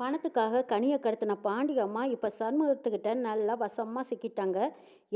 பணத்துக்காக கனியை கடத்தின பாண்டி அம்மா இப்போ சண்முகத்துக்கிட்ட நல்லா வசமாக சிக்கிட்டாங்க.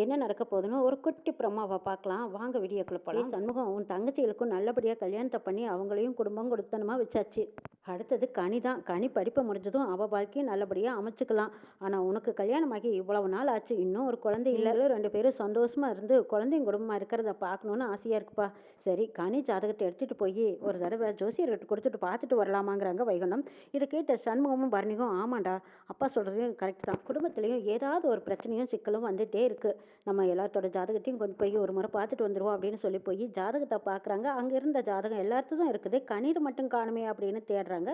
என்ன நடக்க போகுதுன்னு ஒரு குட்டி பிரமாவை பார்க்கலாம். வாங்க வீடியோக்குள்ள போகலாம் சண்முகம் உன் தங்கச்சிகளுக்கும் நல்லபடியாக கல்யாணத்தை பண்ணி அவங்களையும் குடும்பம் கொடுத்தனமா வச்சாச்சு. அடுத்தது கனி தான். கனி படிப்பை முடிஞ்சதும் அவள் வாழ்க்கையை நல்லபடியாக அமைச்சுக்கலாம். ஆனால் உனக்கு கல்யாணமாகி இவ்வளவு நாள் ஆச்சு. இன்னும் ஒரு குழந்தை இல்லை. ரெண்டு பேரும் சந்தோஷமா இருந்து குழந்தையும் குடும்பமாக இருக்கிறத பார்க்கணுன்னு ஆசையாக இருக்குப்பா. சரி கனி ஜாதகத்தை எடுத்துகிட்டு போய் ஒரு தடவை ஜோசியர்கிட்ட கொடுத்துட்டு பார்த்துட்டு வரலாமாங்கிறாங்க வைகுண்டம். இதை கேட்ட சண்முகமும் பரணியும் ஆமாண்டா அப்பா சொல்கிறதையும் கரெக்ட் தான். குடும்பத்துலேயும் ஏதாவது ஒரு பிரச்சனையும் சிக்கலும் வந்துகிட்டே இருக்குது நம்ம எல்லாத்தோட ஜாதகத்தையும் கொண்டு போய் ஒரு முறை பார்த்துட்டு வந்துடுவோம் அப்படின்னு சொல்லி போய் ஜாதகத்தை பார்க்குறாங்க. அங்கே இருந்த ஜாதகம் எல்லாத்துக்கும் இருக்குது. கணிதம் மட்டும் காணுமே அப்படின்னு தேடுறாங்க.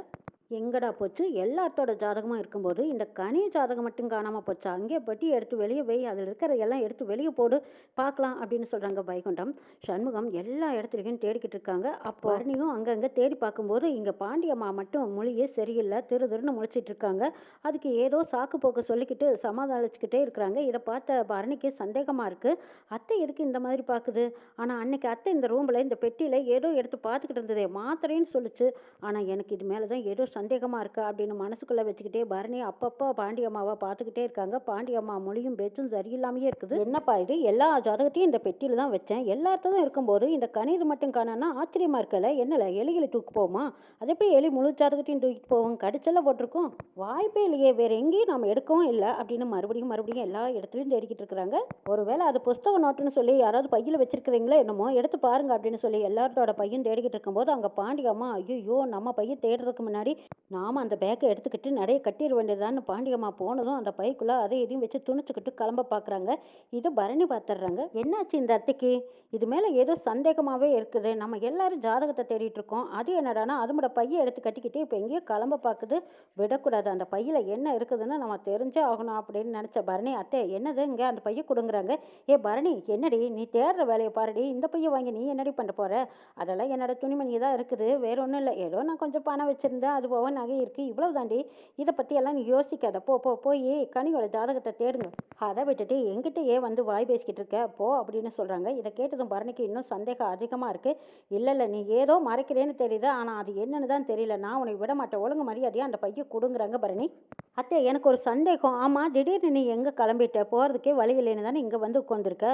எங்கடா போச்சு? எல்லாத்தோட ஜாதகமும் இருக்கும்போது இந்த கனி ஜாதகம் மட்டும் காணாமல் போச்சு? அங்கே பட்டி எடுத்து வெளியே வை. அதில் இருக்கிற எல்லாம் எடுத்து வெளியே போடு. பார்க்கலாம் அப்படின்னு சொல்கிறாங்க வைகுண்டம். சண்முகம் எல்லா இடத்துலையும் தேடிக்கிட்டு இருக்காங்க. அப்போ அருணியும் அங்கங்கே தேடி பார்க்கும்போது இங்கே பாண்டியம்மா மட்டும் மொழியே சரியில்லை. திரு திருன்னு முழிச்சிட்டு இருக்காங்க. அதுக்கு ஏதோ சாக்கு போக்கு சொல்லிக்கிட்டு சமாதானிச்சுக்கிட்டே இருக்கிறாங்க. இதை பார்த்த பரணிக்கு சந்தேகமாக இருக்குது அத்தை எதுக்கு இந்த மாதிரி பார்க்குது? ஆனால் அன்னைக்கு அத்தை இந்த ரூமில் இந்த பெட்டியில் ஏதோ எடுத்து பார்த்துக்கிட்டு இருந்ததே. மாத்திரைன்னு சொல்லுச்சு. ஆனால் எனக்கு இது மேலே தான் ஏதோ சந்தேகமாக இருக்கா அப்படின்னு மனசுக்குள்ளே வச்சுக்கிட்டே பரணி அப்பப்போ பாண்டியம்மாவை பார்த்துக்கிட்டே இருக்காங்க. பாண்டியம்மா மொழியும் பேச்சும் சரியில்லாமையே இருக்குது. என்னப்பா இது? எல்லா ஜாதகத்தையும் இந்த பெட்டியில் தான் வச்சேன். எல்லாத்துக்கும் இருக்கும்போது இந்த கணிது மட்டும் காணான்னா ஆச்சரியமாக இருக்கல? என்னல எலிகளை தூக்கி போகுமா? அது எப்படி எலி முழு ஜாதகத்தையும் தூக்கிட்டு போவோம் கடிச்செல்லாம் போட்டிருக்கோம். வாய்ப்பே இல்லையே வேற எங்கேயும் நம்ம எடுக்கவும் இல்லை அப்படின்னு மறுபடியும் மறுபடியும் எல்லா இடத்துலையும் தேடிக்கிட்டு இருக்கிறாங்க ஒருவேளை அது புஸ்தக நோட்டுன்னு சொல்லி யாராவது பையில் வச்சிருக்கிறீங்களோ என்னமோ எடுத்து பாருங்க அப்படின்னு சொல்லி எல்லாரோட பையன் தேடிக்கிட்டு இருக்கும்போது அங்கே பாண்டியம்மா ஐயோ நம்ம பையன் தேடுறதுக்கு முன்னாடி நாம அந்த பேக்கை எடுத்துக்கிட்டு நடைய கட்டிட வேண்டியதான்னு பாண்டியம்மா போனதும் அந்த பைக்குள்ளே அதை இதையும் வச்சு துணிச்சுக்கிட்டு கிளம்ப பார்க்குறாங்க இது பரணி பார்த்துடுறாங்க என்னாச்சு இந்த அத்தைக்கு? இது மேலே ஏதோ சந்தேகமாகவே இருக்குது. நம்ம எல்லாரும் ஜாதகத்தை தேடிட்டு இருக்கோம். அது என்னடானா அதுமோட பையை எடுத்து கட்டிக்கிட்டு இப்போ எங்கேயோ கிளம்ப பார்க்குது விடக்கூடாது. அந்த பையில் என்ன இருக்குதுன்னு நம்ம தெரிஞ்சே ஆகணும் அப்படின்னு நினச்ச பரணி அத்தை என்னது இங்கே? அந்த பையை கொடுங்குறாங்க. ஏ பரணி என்னடி? நீ தேடுற வேலையை பாருடி. இந்த பையை வாங்கி நீ என்னடி பண்ண போற? அதெல்லாம் என்னோட துணிமணி தான் இருக்குது. வேற ஒன்றும் இல்லை. ஏதோ நான் கொஞ்சம் பணம் வச்சுருந்தேன். அது போக நகை இருக்குது இவ்வளவு தாண்டி இதை பற்றியெல்லாம் நீ யோசிக்காத. போ போ போய் கனியோட ஜாதகத்தை தேடுங்க. அதை விட்டுட்டு எங்கிட்ட ஏன் வந்து வாய் பேசிக்கிட்டு இருக்க. போ அப்படின்னு சொல்கிறாங்க இதை கேட்டதும் பரணிக்கு இன்னும் சந்தேகம் அதிகமாக இருக்குது இல்லை இல்லை நீ ஏதோ மறைக்கிறேன்னு தெரியுது. ஆனால் அது என்னன்னு தான் தெரியல. நான் உனக்கு விட மாட்டேன் ஒழுங்கு மரியாதையாக அந்த பையன் கொடுங்குறாங்க பரணி. அத்தை எனக்கு ஒரு சந்தேகம். ஆமாம் திடீர்னு நீ எங்கே கிளம்பிட்ட? போகிறதுக்கே வழி இல்லைன்னு தானே இங்கே வந்து உட்காந்துருக்க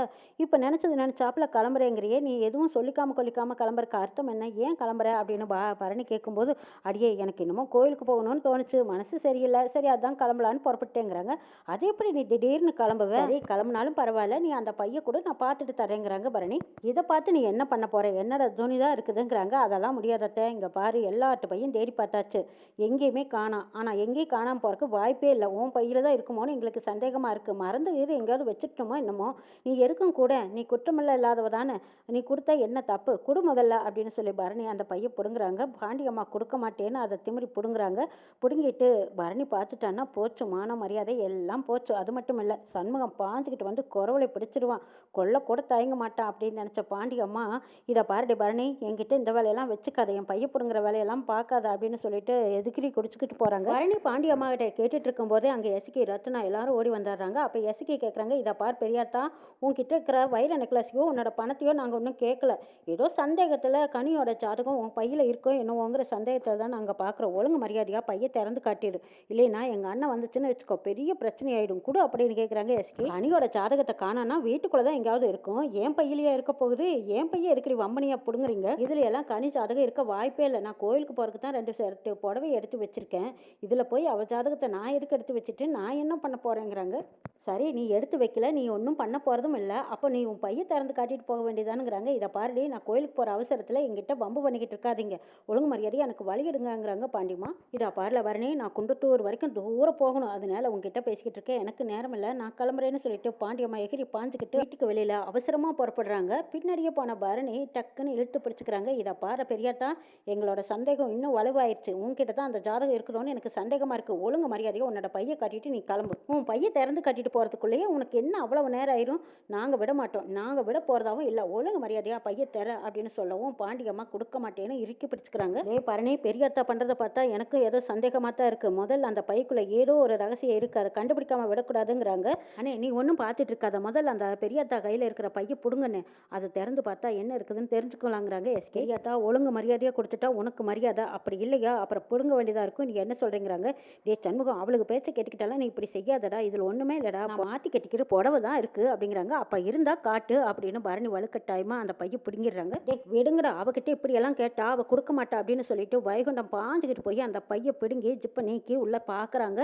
இப்போ நினச்சது நினச்சாப்புல கிளம்புறேங்கிறியே. நீ எதுவும் சொல்லிக்காம கொல்லிக்காம கிளம்புறக்கு அர்த்தம் என்ன? ஏன் கிளம்புற? அப்படின்னு பா பரணி கேட்கும்போது அடியே எனக்கு இன்னமும் கோயிலுக்கு போகணும்னு தோணுச்சு. மனசு சரியில்லை. சரி அதான் கிளம்பலான்னு புறப்பட்டேங்கிறாங்க அது எப்படி நீ திடீர்னு கிளம்புவ? சரி. கிளம்புனாலும் பரவாயில்ல. நீ அந்த பைய கூட நான் பார்த்துட்டு தரேங்கிறாங்க பரணி. இதை பார்த்து நீ என்ன பண்ண போற? என்னோட துணி தான் இருக்குதுங்கிறாங்க. அதெல்லாம் முடியாதத்த. இங்கே பாரு எல்லாட்டு பையன் தேடி பார்த்தாச்சு. எங்கேயுமே காணாம் ஆனால் எங்கேயும் காணாம போறதுக்கு வாய்ப்பே இல்லை. உன் பையில் தான் இருக்குமோன்னு எங்களுக்கு சந்தேகமாக இருக்குது மறந்து இது எங்கேயாவது வச்சுட்டோமோ என்னமோ? நீ எதுக்கும் கூட நீ குற்றமில்ல இல்லாதவ தானே நீ கொடுத்தா என்ன தப்பு? கொடு முதல்ல அப்படின்னு சொல்லி பரணி அந்த பையை பிடுங்குறாங்க. பாண்டியம்மா கொடுக்க மாட்டேன்னு அதை திமிரி பிடுங்குறாங்க. பிடுங்கிட்டு பரணி பார்த்துட்டான்னா போச்சு. மான மரியாதை எல்லாம் போச்சு. அது மட்டும் இல்லை சண்முகம் பாஞ்சுக்கிட்டு வந்து குறவலை பிடிச்சிடுவான். கொல்ல கூட தயங்க மாட்டான் அப்படின்னு நினச்ச பாண்டியம்மா இதை பாருடி பரணி என்கிட்ட இந்த வேலையெல்லாம் வச்சுக்காத. என் பைய பிடுங்குற வேலையெல்லாம் பார்க்காத அப்படின்னு சொல்லிட்டு எதுக்கிரி குடிச்சுக்கிட்டு போகிறாங்க பரணி பாண்டியம்மா கிட்ட கேட்டுட்டு இருக்கும்போதே அங்கே எஸ்கி ரத்னா எல்லாரும் ஓடி வந்துடுறாங்க. அப்போ எஸ்கி கேட்குறாங்க இதை பார் பெரியாத்தா உன்கிட்ட இருக்கிற வைர நெக்லஸையோ உன்னோட பணத்தையோ நாங்கள் ஒன்றும் கேட்கல. ஏதோ சந்தேகத்தில் கனியோட ஜாதகம் உன் பையில் இருக்கோ என்னவோங்கிற சந்தேகத்தில் தான் நாங்கள் பார்க்குறோம். ஒழுங்கு மரியாதையாக பையை திறந்து காட்டிடு. இல்லைன்னா எங்கள் அண்ணன் வந்துச்சுன்னு வச்சுக்கோ பெரிய பிரச்சனை ஆகிடும் கொடு அப்படின்னு கேட்குறாங்க எஸ்கி கனியோட ஜாதகத்தை காணானா வீட்டுக்குள்ளே தான் எங்கேயாவது இருக்கும். என் பையிலேயே இருக்க போகுது? என் பையன் இருக்கிற வம்பனியாக பிடுங்குறீங்க? இதுல எல்லாம் கனி ஜாதகம் இருக்க வாய்ப்பே இல்லை. நான் கோயிலுக்கு போறதுக்கு தான் ரெண்டு செட்டு புடவை எடுத்து வச்சுருக்கேன். இதில் போய் அவ ஜாதகத்தை நான் எதுக்கு எடுத்து வச்சுட்டு நான் என்ன பண்ண போறேங்கிறாங்க? சரி நீ எடுத்து வைக்கல நீ ஒன்றும் பண்ண போகிறதும் இல்லை. அப்போ நீ உன் பையன் திறந்து காட்டிட்டு போக வேண்டியதானுங்கிறாங்க. இதை பாருடி நான் கோயிலுக்கு போகிற அவசரத்தில் எங்கிட்ட வம்பு பண்ணிக்கிட்டு இருக்காதீங்க. ஒழுங்கு மரியாதை எனக்கு வழி எடுங்கங்கிறாங்க பாண்டிமா இதா பாருல வரணி நான் குண்டத்தூர் வரைக்கும் தூரம் போகணும். அதனால உங்ககிட்ட பேசிக்கிட்டு இருக்கேன். எனக்கு நேரம் இல்லை. நான் கிளம்புறேன்னு சொல்லிட்டு பாண்டியம்மா எகிரி பாஞ்சுக்கிட்டு வீட்டுக்கு வெளியில் அவசரமாக புறப்படுறாங்க. பின்னாடியே போன பரணி டக்குன்னு இழுத்து பிடிச்சிக்கிறாங்க. இதை பாரு பெரியாட்டா எங்களோட சந்தேகம் இன்னும் வலுவாயிருச்சு. உங்ககிட்ட தான் அந்த ஜாதகம் இருக்கிறோன்னு எனக்கு சந்தேகமாக இருக்குது ஒழுங்கு மரியாதையாக உன்னோட பையை கட்டிட்டு நீ கிளம்பு. உன் பையை திறந்து கட்டிட்டு போகிறதுக்குள்ளேயே உனக்கு என்ன அவ்வளவு நேரம் ஆயிரும்? நாங்கள் விட மாட்டோம். நாங்கள் விட போகிறதாவும் இல்லை ஒழுங்கு மரியாதையாக பையை தர அப்படின்னு சொல்லவும் பாண்டியம்மா கொடுக்க மாட்டேன்னு இறுக்கி பிடிச்சிக்கிறாங்க. ஏ பரணி பெரியத்தா பண்ணுறதை பார்த்தா எனக்கு ஏதோ சந்தேகமாக தான் இருக்குது முதல்ல அந்த பைக்குள்ளே ஏதோ ஒரு ரகசியம் இருக்குது அதை கண்டுபிடிக்காம விடக்கூடாதுங்கிறாங்க. அண்ணே நீ ஒன்றும் பார்த்துட்டு இருக்காத. முதல்ல அந்த பெரியத்தா கையில் இருக்கிற பையை பிடுங்கண்ணே. அதை திறந்து பார்த்தா என்ன இருக்குதுன்னு தெரிஞ்சுக்கலாங்கிறாங்க எஸ் பெரியத்தா ஒழுங்கு மரியாதையாக கொடுத்துட்டா உனக்கு மரியாதை. அப்படி இல்லையா? அப்புறம் பிடுங்க வேண்டியதாக இருக்கும். நீ என்ன சொல்கிறேங்கிறாங்க டே சண்முகம் அவளுக்கு பேச்ச கேட்டுக்கிட்டாலும் நீ இப்படி செய்யாதடா இதில் ஒன்றுமே இல்லைடா மாற்றி கட்டிக்கிற புடவை தான் இருக்குது அப்படிங்கிறாங்க. அப்போ இருந்தால் காட்டு அப்படின்னு பரணி வலுக்கட்டாயமாக அந்த பையை பிடுங்கிடுறாங்க. டே விடுங்கடா அவகிட்ட இப்படியெல்லாம் கேட்டா அவள் கொடுக்க மாட்டா அப்படின்னு சொல்லிட்டு வைகுண்டம் பாஞ்சுக்கிட்டு போய் அந்த பையை பிடுங்கி ஜிப்பை நீக்கி உள்ளே பார்க்குறாங்க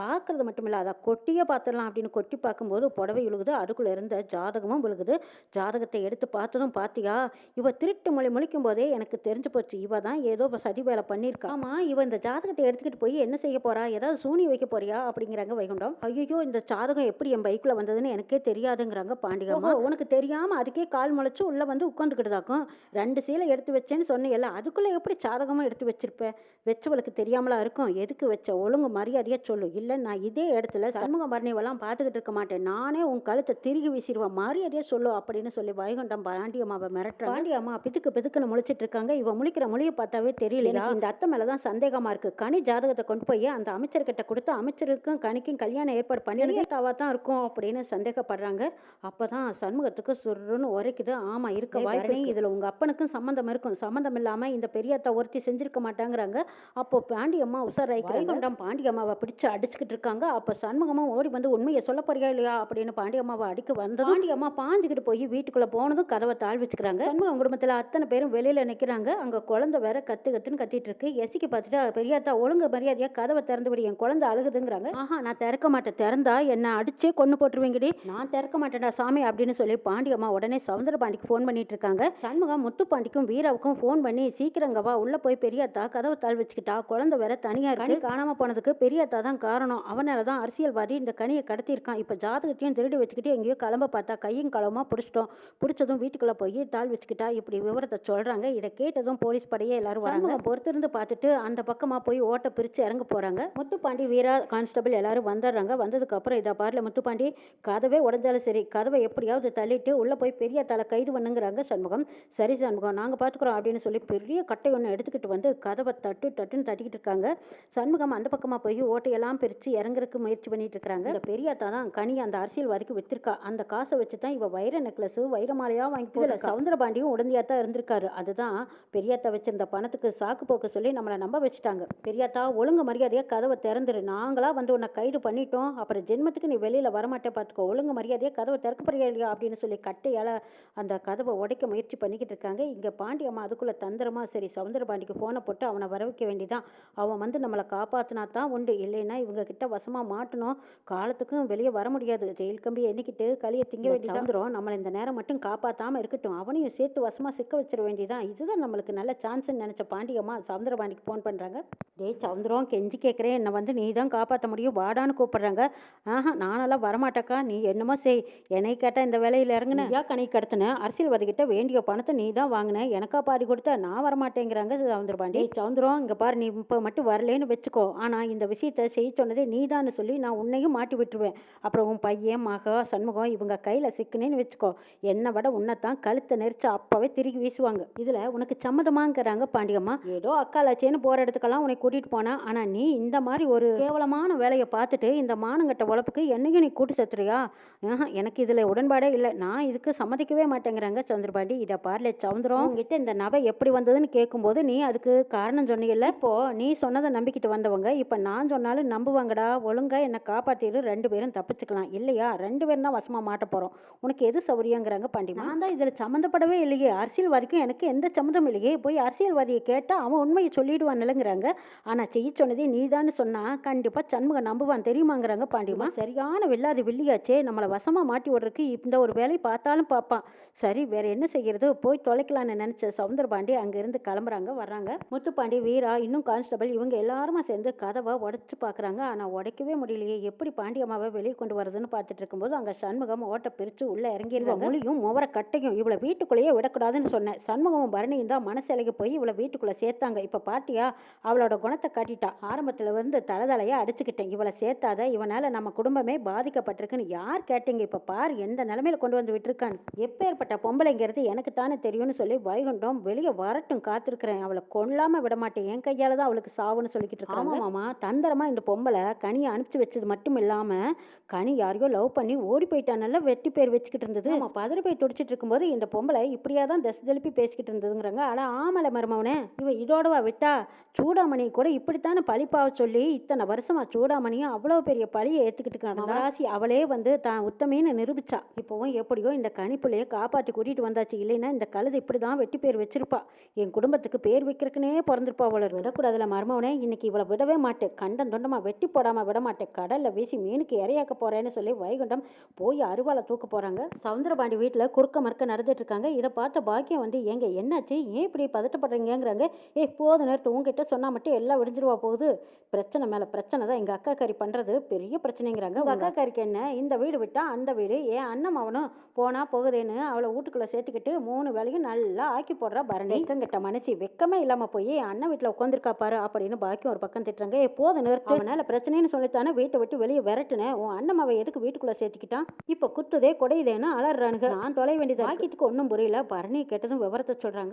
பார்க்கறது மட்டும் இல்லை அதை கொட்டியே பார்த்துடலாம் அப்படின்னு கொட்டி பார்க்கும்போது புடவை விழுகுது அதுக்குள்ளே இருந்த ஜாதகமும் விழுகுது. ஜாதகத்தை எடுத்து பார்த்ததும் பார்த்தியா இவ திருட்டு மொழி முழிக்கும் போதே எனக்கு தெரிஞ்சு போச்சு. இவ தான் ஏதோ சதி வேலை பண்ணியிருக்கா. ஆமா இவ இந்த ஜாதகத்தை எடுத்துக்கிட்டு போய் என்ன செய்ய போறா? ஏதாவது சூனி வைக்க போறியா? அப்படிங்கிறாங்க வைகுண்டம். ஐயோ இந்த ஜாதகம் எப்படி என் பைக்குள்ள வந்ததுன்னு எனக்கே தெரியாதுங்கிறாங்க பாண்டிகம்மா உனக்கு தெரியாம அதுக்கே கால் முளைச்சு உள்ள வந்து உட்காந்துக்கிட்டுதாக்கும் ரெண்டு சீலை எடுத்து வச்சேன்னு சொன்னீங்கல்ல அதுக்குள்ள எப்படி ஜாதகமா எடுத்து வச்சிருப்ப? வச்சவளுக்கு தெரியாமலா இருக்கும். எதுக்கு வச்ச? ஒழுங்கு மரியாதையா சொல்லு. இல்ல நான் இதே இடத்துல சண்முக மரணிவெல்லாம் பார்த்துக்கிட்டு இருக்க மாட்டேன். நானே உன் கழுத்தை திருகி வீசிடுவேன். மரியாதையா சொல்லு அப்படின்னு சொல்லி வைகுண்டம் பாண்டியம்மாவை மிரட்டுற பாண்டியம்மா பிதுக்கு பிதுக்குன்னு முழிச்சிட்டு இருக்காங்க இவ முழிக்கிற மொழியை பார்த்தாவே தெரியல இந்த அத்தை மேலதான் சந்தேகமா இருக்கு. கனி ஜாதகத்தை கொண்டு போய் அந்த அமைச்சர்கிட்ட கொடுத்து அமைச்சருக்கும் கனிக்கும் கல்யாணம் ஏற்பாடு பண்ணிட்டாவா தான் இருக்கும் அப்படின்னு சந்தேகப்படுறாங்க. அப்பதான் சண்முகத்துக்கு சுருன்னு உரைக்குது. ஆமா இருக்க வாய்ப்பு இதுல உங்க அப்பனுக்கும் சம்மந்தம் இருக்கும். சம்மந்தம் இல்லாம இந்த பெரியத்தா ஒருத்தி செஞ்சிருக்க மாட்டாங்கிறாங்க. அப்போ பாண்டியம்மா உசாராய்க்கிறாங்க பாண்டியம்மாவை பிடிச்சு அடிச்சுக்கிட்டு இருக்காங்க. அப்ப சண்முகமும் ஓடி வந்து உண்மையை சொல்ல போறியா இல்லையா அப்படின்னு பாண்டியம்மாவை அடிக்க வந்து பாண்டியம்மா பாஞ்சுக்கிட்டு போய் வீட்டுக்குள்ள போனதும் கதவை தாழ் வச்சுக்கிறாங்க. சண்முகம் குடும்பத்துல அத்தனை பேரும் வெளியில நிக்கிறாங்க. அங்க குழந்தை வேற கத்து கத்துன்னு கத்திட்டு இருக்கு. எசிக்கு பார்த்துட்டு பெரியாத்தா ஒழுங்கு மரியாதையா கதவை திறந்து விடு என் குழந்தை அழுகுதுங்கிறாங்க. ஆஹா நான் திறக்க மாட்டேன். திறந்தா என்ன அடிச்சே கொண்டு போட்டுருவீங்கடி. நான் திறக்க மாட்டேன்டா சாமி அப்படின்னு சொல்லி பாண்டியம்மா உடனே சவுந்தர பாண்டிக்கு ஃபோன் பண்ணிட்டு இருக்காங்க சண்முகம் முத்துப்பாண்டிக்கும் வீராவுக்கும் ஃபோன் பண்ணி சீக்கிரங்க வா உள்ள போய் பெரியாத்தா கதவை தாழ் வச்சுக்கிட்டா குழந்தை வேற தனியா இருக்கு. காணாம போனதுக்கு பெரியாத்தா தான் காரணம். அவனால தான் அரசியல்வாதி இந்த கனியை கடத்தியிருக்கான். இப்ப ஜாதகத்தையும் திருடி வச்சுக்கிட்டு எங்கேயோ கிளம்ப பார்த்தா கையும் களவுமா பிடிச்சிட்டோம். பிடிச்சதும் வீட்டுக்குள்ள போய் தாள் வச்சுக்கிட்டா இப்படி விவரத்தை சொல்றாங்க. இதை கேட்டதும் போலீஸ் படையே எல்லாரும் வராங்க. பொறுத்திருந்து பார்த்துட்டு அந்த பக்கமா போய் ஓட்ட பிரிச்சு இறங்க போறாங்க. முத்துப்பாண்டி வீரா கான்ஸ்டபிள் எல்லாரும் வந்துடுறாங்க. வந்ததுக்கப்புறம் இதை பாரில் முத்துப்பாண்டி கதவே உடஞ்சாலும் சரி கதவை எப்படியாவது தள்ளிட்டு உள்ளே போய் பெரிய தலை கைது பண்ணுங்கிறாங்க சண்முகம். சரி சண்முகம் நாங்கள் பார்த்துக்குறோம் அப்படின்னு சொல்லி பெரிய கட்டை ஒன்று எடுத்துக்கிட்டு வந்து கதவை தட்டு தட்டுன்னு தட்டிக்கிட்டு இருக்காங்க. சண்முகம் அந்த பக்கமாக போய் ஓட்டையெல்லாம் பிரித்து இறங்குறதுக்கு முயற்சி பண்ணிட்டு இருக்காங்க. இந்த பெரியாத்தா தான் கனி அந்த அரசியல் அரசியல்வாதிக்கு வித்திருக்கா. அந்த காசை வச்சு தான் இவ வைர நெக்லஸ் வைர மாலையாக வாங்கி போகல சவுந்தரபாண்டியும் உடந்தையாக தான் இருந்திருக்காரு. அதுதான் பெரியாத்தா வச்சிருந்த பணத்துக்கு சாக்கு போக்க சொல்லி நம்மளை நம்ப வச்சுட்டாங்க. பெரியாத்தா ஒழுங்கு மரியாதையாக கதவை திறந்து திறந்துரு நாங்களா வந்து உன்னை கைது பண்ணிட்டோம். அப்புறம் ஜென்மத்துக்கு நீ வெளியில வரமாட்டே பார்த்துக்கோ ஒழுங்கு மரியாதையா கதவை திறக்க போறியா இல்லையா அப்படின்னு சொல்லி கட்டையால அந்த கதவை உடைக்க முயற்சி பண்ணிக்கிட்டு இருக்காங்க. இங்க பாண்டியம்மா அதுக்குள்ள தந்திரமா சரி சவுந்தர பாண்டிக்கு போனை போட்டு அவனை வர வைக்க வேண்டியதான் அவன் வந்து நம்மளை காப்பாத்தினா தான் உண்டு. இல்லைன்னா இவங்க கிட்ட வசமா மாட்டணும். காலத்துக்கும் வெளியே வர முடியாது. ஜெயில் கம்பி எண்ணிக்கிட்டு களியை திங்க வேண்டியதான் வந்துரும் நம்மளை இந்த நேரம் மட்டும் காப்பாத்தாம இருக்கட்டும். அவனையும் சேர்த்து வசமா சிக்க வச்சிட வேண்டியதான் இதுதான் நம்மளுக்கு நல்ல சான்ஸ்ன்னு நினைச்ச பாண்டியம்மா சவுந்தர பாண்டிக்கு ஃபோன் பண்றாங்க. டேய் சவுந்தரம் கெஞ்சி கேட்குறேன் என்னை வந்து நீ தான் காப்பாற்ற முடியும். வாடான்னு கூப்பிடுறாங்க. ஆஹா நானெல்லாம் வரமாட்டேக்கா. நீ என்னமோ செய். என்னை கேட்டால் இந்த வேலையில் இறங்குன? ஐயா கணி கடத்தின? அரசியல்வாதிகிட்ட வேண்டிய பணத்தை நீ தான் வாங்கின? எனக்கா பாதி கொடுத்த? நான் வரமாட்டேங்கிறாங்க சவுந்தர பாண்டி சவுந்தரம் இங்கே பாரு. நீ இப்போ மட்டும் வரலேன்னு வச்சுக்கோ. ஆனால் இந்த விஷயத்த செய்ய சொன்னதே நீ சொல்லி நான் உன்னையும் மாட்டி விட்டுருவேன். அப்புறம் உன் பையன் மகா சண்முகம் இவங்க கையில் சிக்குனேன்னு வச்சுக்கோ. என்னை விட உன்னைத்தான் கழுத்தை நெரிச்சு அப்பவே திருகி வீசுவாங்க. இதில் உனக்கு சம்மதமாங்கிறாங்க பாண்டியம்மா. ஏதோ அக்காலாச்சேன்னு போகிற இடத்துக்கெல்லாம் உன்னை கூட்டிகிட்டு போனேன் ஆனால் நீ இந்த மாதிரி ஒரு கேவலமான வேலையை பார்த்துட்டு இந்த மானங்கட்ட உழப்புக்கு என்னையும் நீ கூட்டு செத்துறியா? எனக்கு இதில் உடன்பாடே இல்லை. நான் இதுக்கு சம்மதிக்கவே மாட்டேங்கிறாங்க சந்திரபாண்டி. இதை பாருல சவுந்தரம் உங்ககிட்ட இந்த நபை எப்படி வந்ததுன்னு கேட்கும்போது நீ அதுக்கு காரணம் சொன்னீங்கல்ல? இப்போ நீ சொன்னதை நம்பிக்கிட்டு வந்தவங்க இப்போ நான் சொன்னாலும் நம்புவாங்கடா ஒழுங்கா என்னை காப்பாத்திரு ரெண்டு பேரும் தப்பிச்சுக்கலாம். இல்லையா? ரெண்டு பேரும் தான் வசமா மாட்ட போறோம். உனக்கு எது சௌரியங்கிறாங்க பாண்டி நான் தான் இதில் சம்மந்தப்படவே இல்லையே. அரசியல்வாதிக்கும் எனக்கு எந்த சம்மந்தம் இல்லையே. போய் அரசியல்வாதியை கேட்டால் அவன் உண்மையை சொல்லிடுவான்னுலங்கிறாங்க ஆனால் செய்ய சொன்னதே நீதான்னு சொன்னா கண்டிப்பா சண்முகம் நம்புவான். தெரியுமாங்கிறாங்க பாண்டியம்மா. சரியான வில்லாது வில்லியாச்சே. நம்மளை வசமா மாட்டி விடுறதுக்கு இந்த ஒரு வேலையை பார்த்தாலும் பார்ப்பான். சரி வேற என்ன செய்யறது? போய் தொலைக்கலாம்னு நினைச்ச சவுந்தர பாண்டி அங்கிருந்து கிளம்புறாங்க வர்றாங்க. முத்துப்பாண்டி வீரா இன்னும் கான்ஸ்டபிள் இவங்க எல்லாருமா சேர்ந்து கதவை உடைச்சு பார்க்கறாங்க ஆனா உடைக்கவே முடியலையே. எப்படி பாண்டியம்மாவை வெளியே கொண்டு வரதுன்னு பார்த்துட்டு இருக்கும்போது அங்க சண்முகம் ஓட்ட பிரிச்சு உள்ள இறங்கிடுவாங்க மொழியும் முவர கட்டையும் இவளை வீட்டுக்குள்ளேயே விடக்கூடாதுன்னு சொன்னேன். சண்முகமும் பரணியும் தான் மனசிலைக்கு போய் இவளை வீட்டுக்குள்ள சேர்த்தாங்க. இப்ப பாட்டியா அவளோட குணத்தை காட்டிட்டா. ஆரம்பத்துல வந்து தலதலையா அடிச்சுக்கிட்டேன். இவளை சேர்த்தாத இவனால நம்ம குடும்பமே பாதிக்கப்பட்டிருக்குன்னு யார் கேட்டீங்க? இப்ப பார் எந்த நிலைமையில கொண்டு வந்து விட்டுருக்கான்னு? எப்பேற்பட்ட பொம்பளைங்கிறது எனக்கு தானே தெரியும்னு சொல்லி வைகுண்டம் வெளியே வரட்டும் காத்திருக்கிறேன். அவளை கொல்லாம விட மாட்டேன். என் கையால தான் அவளுக்கு சாவுன்னு சொல்லிக்கிட்டு இருக்காங்க மாமா. தந்திரமா இந்த பொம்பளை கனியை அனுப்பிச்சு வச்சது மட்டும் இல்லாம கனி யாரையோ லவ் பண்ணி ஓடி போயிட்டானல்ல வெட்டி பேர் வச்சுக்கிட்டு இருந்தது. ஆமா பதறி போய் துடிச்சிட்டு இருக்கும்போது இந்த பொம்பளை இப்படியா தான் தசை திருப்பி பேசிக்கிட்டு இருந்ததுங்கிறாங்க. ஆனா ஆமலை மருமவனே. இவ இதோடவா விட்டா? சூடாமணி கூட இப்படித்தானே பழிப்பாவ சொல்லி இத்தனை வருஷமா சூடாமணியும் அவ்வளவு பெரிய பழியை ஏத்துக்கிட்டு கிடந்தா ராசி அவளே வந்து தான் உத்தமின்னு நிரூபிச்சா. இப்போவும் எப்படியோ இந்த கணிப்புலையே காப்பாத்தி கூட்டிட்டு வந்தாச்சு. இல்லைன்னா இந்த கழுதை இப்படிதான் வெட்டி பேர் வச்சிருப்பா. என் குடும்பத்துக்கு பேர் வைக்கிறதுக்குனே பிறந்திருப்பா அவளை விடக்கூடாதுல மருமவனே. இன்னைக்கு இவளை விடவே மாட்டேன். கண்டம் தொண்டமா வெட்டி போடாம விட மாட்டேன். கடல்ல வீசி மீனுக்கு இரையாக்க போறேன்னு சொல்லி வைகுண்டம் போய் அருவாளை தூக்க போறாங்க. சவுந்தரபாண்டி வீட்டுல குறுக்க மறுக்க நடந்துட்டு இருக்காங்க. இதை பார்த்த பாக்கியம் வந்து ஏங்க என்னாச்சு? ஏன் இப்படி பதட்டப்படுறீங்கங்கிறாங்க? ஏய் போது நேரத்து உங்ககிட்ட சொன்னா மட்டும் எல்லாம் விடிஞ்சிருவா போகுது. பிரச்சனை மேல பிரச்சனை தான். எங்க அக்கா கறி பண்றது பெரிய பிரச்சனைங்கிறாங்க. உங்க அக்கா கறிக்கு என்ன? இந்த வீடு விட்டா அந்த வீடு. ஏன் அண்ணன் அவனும் போனா போகுதேன்னு அவளை வீட்டுக்குள்ள சேர்த்துக்கிட்டு மூணு வேலையும் நல்லா ஆக்கி போடுறா பரணி. வெக்கங்கிட்ட மனசி. வெக்கமே இல்லாம போய் அண்ணன் வீட்டுல உட்காந்துருக்கா பாரு அப்படின்னு பாக்கியம் ஒரு பக்கம் திட்டுறாங்க. ஏ போது நிறுத்து. அவனால பிரச்சனைன்னு சொல்லித்தானே வீட்டை விட்டு வெளியே விரட்டுனேன் உன் அண்ணன் அவ எதுக்கு வீட்டுக்குள்ள சேர்த்துக்கிட்டான்? இப்ப குத்துதே குடையுதேன்னு அலறானுங்க. நான் தொலை வேண்டியது ஆக்கிட்டுக்கு ஒன்றும் புரியல. பரணி கேட்டதும் விவரத்தை சொல்றாங்க.